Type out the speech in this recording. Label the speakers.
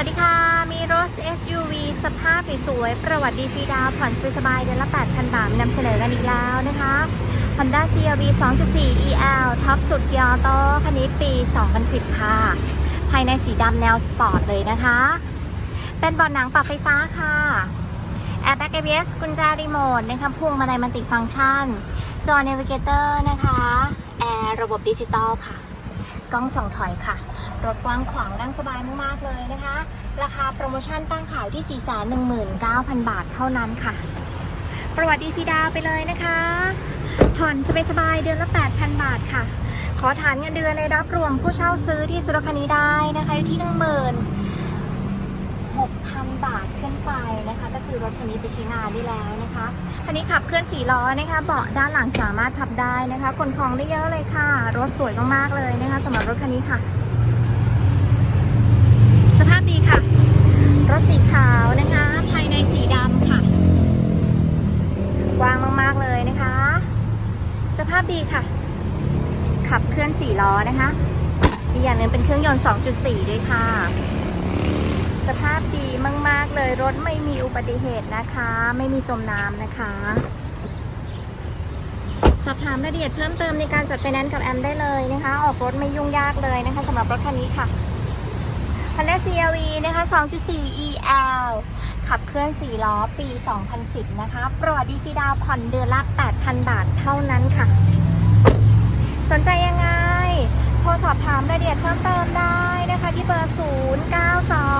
Speaker 1: วัสดีค่ะ มีรถ SUV สภาพสวย ประวัติดีฟรีดาวผ่อนสบายเดือนละ 8,000 บาทนำเสนอกันอีกแล้วนะคะ Honda CRV 2.4 EL ท็อปสุดยอโตคันนี้ปี 2010 ค่ะ ภายในสีดำแนวสปอร์ตเลยนะคะ เป็นเบาะหนังปรับไฟฟ้าค่ะแอร์แบ็ก ABS กุญแจรีโมทนะคะพวงมาลัยมันติฟังก์ชัน จอ Navigator นะคะ แอร์ระบบดิจิตอลค่ะ กล้องสองถอยค่ะ รถกว้างขวางนั่งสบายมากๆเลยนะคะ ราคาโปรโมชั่นตั้งขายที่ 419,000 บาทเท่านั้นค่ะ ประวัติดีฟีดาวไปเลยนะคะ ผ่อนสบายๆเดือนละ 8,000 บาทค่ะ ขอฐานเงินเดือนในรับรวมผู้เช่าซื้อที่สุรคันนี้ได้นะคะอยู่ที่ 16,000 บาทขึ้นไปนะคะ ก็ซื้อรถคันนี้ไปใช้งานได้แล้วนะคะคันนี้ขับเคลื่อนสี่ล้อนะคะเบาะด้านหลังสามารถพับได้นะคะขนของได้เยอะเลยค่ะ รถสวยมากๆเลยนะคะสำหรับรถคันนี้ค่ะ สภาพดีค่ะ รถสีขาวนะคะ ภายในสีดำค่ะกว้างมากๆเลยนะคะ สภาพดีค่ะ ขับเคลื่อนสี่ล้อนะคะอีกอย่างหนึ่งเป็นเครื่องยนต์ 2.4 ด้วยค่ะ สภาพดีมาก ๆ เลยรถไม่มีอุบัติเหตุนะคะ ไม่มีจมน้ำนะคะ สอบถามรายละเอียดเพิ่มเติมในการจัดไฟแนนซ์กับแอมได้เลยนะคะ ออกรถไม่ยุ่งยากเลยนะคะสำหรับรถคันนี้ค่ะ Honda CRV นะคะ 2.4 EL ขับเคลื่อน 4 ล้อ ปี 2010 นะคะโปรดดีฟีดาวผ่อนเดือนละ 8,000 บาทเท่านั้นค่ะ สนใจยังไง โทรสอบถามรายละเอียดเพิ่มเติมได้นะคะที่เบอร์ 0 9 2